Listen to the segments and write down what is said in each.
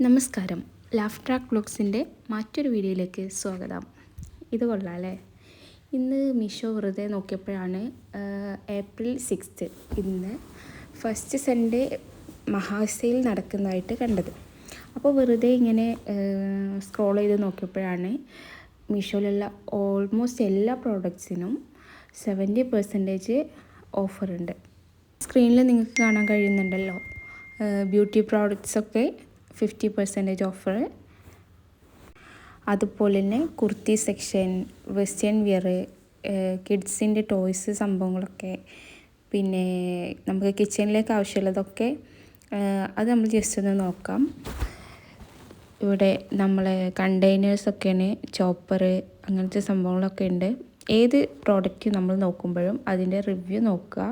നമസ്കാരം. Laugh track ബ്ലോഗ്സിന്റെ മറ്റൊരു വീഡിയോയിലേക്ക് സ്വാഗതം. ഇത് കൊള്ളാം അല്ലേ ഇന്ന് മീഷോ വെറുതെ നോക്കിയപ്പോഴാണ് ഏപ്രിൽ സിക്സ്ത്ത് ഇന്ന് ഫസ്റ്റ് സൺഡേ മഹാസയിൽ നടക്കുന്നതായിട്ട് കണ്ടത്. അപ്പോൾ വെറുതെ ഇങ്ങനെ സ്ക്രോൾ ചെയ്ത് നോക്കിയപ്പോഴാണ് മീഷോയിലുള്ള ഓൾമോസ്റ്റ് എല്ലാ പ്രോഡക്ട്സിനും സെവന്റി പെർസെന്റേജ് ഓഫറുണ്ട്. സ്ക്രീനിൽ നിങ്ങൾക്ക് കാണാൻ കഴിയുന്നുണ്ടല്ലോ ബ്യൂട്ടി പ്രോഡക്റ്റ്സ് ഒക്കെ ഫിഫ്റ്റി പെർസെന്റേജ് ഓഫർ അതുപോലെ തന്നെ കുർത്തി സെക്ഷൻ വെസ്റ്റേൺ വിയർ കിഡ്സിന്റെ ടോയ്സ് സംഭവങ്ങളൊക്കെ. പിന്നെ നമുക്ക് കിച്ചണിലേക്ക് ആവശ്യമുള്ളതൊക്കെ അത് നമ്മൾ ജസ്റ്റ് ഒന്ന് നോക്കാം. ഇവിടെ നമ്മൾ കണ്ടെയ്നേഴ്സൊക്കെയാണ് ചോപ്പർ അങ്ങനത്തെ സംഭവങ്ങളൊക്കെ ഉണ്ട്. ഏത് പ്രോഡക്റ്റ് നമ്മൾ നോക്കുമ്പോഴും അതിന്റെ റിവ്യൂ നോക്കുക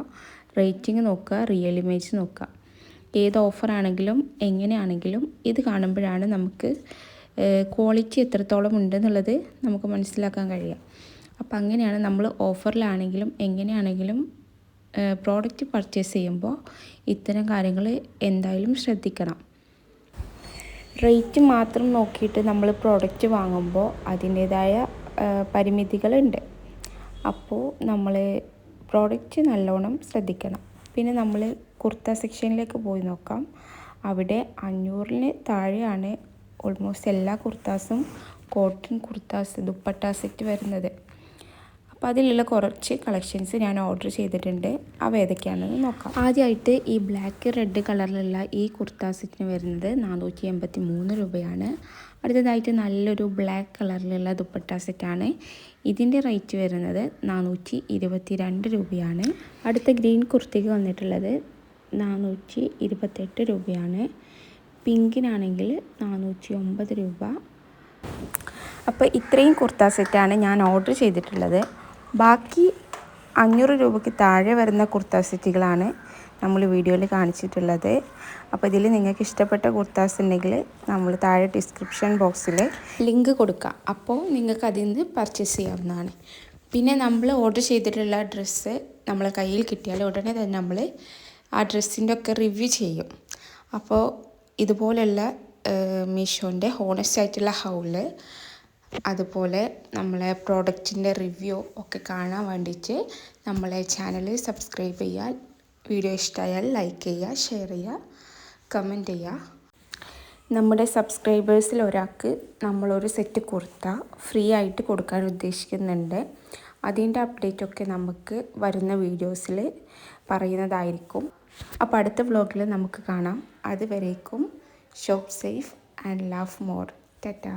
റേറ്റിംഗ് നോക്കുക റിയൽ ഇമേജ് നോക്കുക. ഏത് ഓഫറാണെങ്കിലും എങ്ങനെയാണെങ്കിലും ഇത് കാണുമ്പോഴാണ് നമുക്ക് ക്വാളിറ്റി എത്രത്തോളം ഉണ്ടെന്നുള്ളത് നമുക്ക് മനസ്സിലാക്കാൻ കഴിയുക. അപ്പം അങ്ങനെയാണ് നമ്മൾ ഓഫറിലാണെങ്കിലും എങ്ങനെയാണെങ്കിലും പ്രോഡക്റ്റ് പർച്ചേസ് ചെയ്യുമ്പോൾ ഇത്തരം കാര്യങ്ങൾ എന്തായാലും ശ്രദ്ധിക്കണം. റേറ്റ് മാത്രം നോക്കിയിട്ട് നമ്മൾ പ്രോഡക്റ്റ് വാങ്ങുമ്പോൾ അതിന്റേതായ പരിമിതികളുണ്ട്. അപ്പോൾ നമ്മൾ പ്രോഡക്റ്റ് നല്ലോണം ശ്രദ്ധിക്കണം. പിന്നെ നമ്മൾ കുർത്ത സെക്ഷനിലേക്ക് പോയി നോക്കാം. അവിടെ അഞ്ഞൂറിന് താഴെയാണ് ഓൾമോസ്റ്റ് എല്ലാ കുർത്താസും കോട്ടൺ കുർത്താസ് ദുപ്പട്ട സെറ്റ് വരുന്നത്. അപ്പോൾ അതിലുള്ള കുറച്ച് കളക്ഷൻസ് ഞാൻ ഓർഡർ ചെയ്തിട്ടുണ്ട്. അവ ഏതൊക്കെയാണെന്ന് നോക്കാം. ആദ്യമായിട്ട് ഈ ബ്ലാക്ക് റെഡ് കളറിലുള്ള ഈ കുർത്താ സെറ്റിന് വരുന്നത് നാനൂറ്റി എൺപത്തി മൂന്ന് രൂപയാണ്. അടുത്തതായിട്ട് നല്ലൊരു ബ്ലാക്ക് കളറിലുള്ള ദുപ്പട്ട സെറ്റാണ് ഇതിന്റെ റേറ്റ് വരുന്നത് നാനൂറ്റി ഇരുപത്തി രണ്ട് രൂപയാണ്. അടുത്ത ഗ്രീൻ കുർത്തിക്ക് വന്നിട്ടുള്ളത് നാനൂറ്റി ഇരുപത്തെട്ട് രൂപയാണ്. പിങ്കിനാണെങ്കിൽ നാനൂറ്റി ഒമ്പത് രൂപ. അപ്പോൾ ഇത്രയും കുർത്ത സെറ്റാണ് ഞാൻ ഓർഡർ ചെയ്തിട്ടുള്ളത്. ബാക്കി അഞ്ഞൂറ് രൂപയ്ക്ക് താഴെ വരുന്ന കുർത്ത സെറ്റുകളാണ് നമ്മൾ വീഡിയോയിൽ കാണിച്ചിട്ടുള്ളത്. അപ്പോൾ ഇതിൽ നിങ്ങൾക്ക് ഇഷ്ടപ്പെട്ട കുർത്താസ് ഉണ്ടെങ്കിൽ നമ്മൾ താഴെ ഡിസ്ക്രിപ്ഷൻ ബോക്സിൽ ലിങ്ക് കൊടുക്കാം. അപ്പോൾ നിങ്ങൾക്ക് അതിൽ നിന്ന് പർച്ചേസ് ചെയ്യാവുന്നതാണ്. പിന്നെ നമ്മൾ ഓർഡർ ചെയ്തിട്ടുള്ള ഡ്രസ്സ് നമ്മളെ കയ്യിൽ കിട്ടിയാൽ ഉടനെ തന്നെ നമ്മൾ ആ ഡ്രസ്സിന്റെ ഒക്കെ റിവ്യൂ ചെയ്യും. അപ്പോൾ ഇതുപോലെയുള്ള മീഷോന്റെ ഹോണസ്റ്റ് ആയിട്ടുള്ള ഹൗൾ അതുപോലെ നമ്മളെ പ്രോഡക്റ്റിന്റെ റിവ്യൂ ഒക്കെ കാണാൻ വേണ്ടിയിട്ട് നമ്മളെ ചാനൽ സബ്സ്ക്രൈബ് ചെയ്യുക. വീഡിയോ ഇഷ്ടമായാൽ ലൈക്ക് ചെയ്യുക ഷെയർ ചെയ്യുക കമന്റ് ചെയ്യുക. നമ്മുടെ സബ്സ്ക്രൈബേഴ്സിൽ ഒരാൾക്ക് നമ്മളൊരു സെറ്റ് കുർത്ത ഫ്രീ ആയിട്ട് കൊടുക്കാൻ ഉദ്ദേശിക്കുന്നുണ്ട്. അതിന്റെ അപ്ഡേറ്റ് ഒക്കെ നമുക്ക് വരുന്ന വീഡിയോസിൽ പറയുന്നതായിരിക്കും. അപ്പോൾ അടുത്ത വ്ലോഗിൽ നമുക്ക് കാണാം. അതുവരേക്കും shop safe and love more. Tata.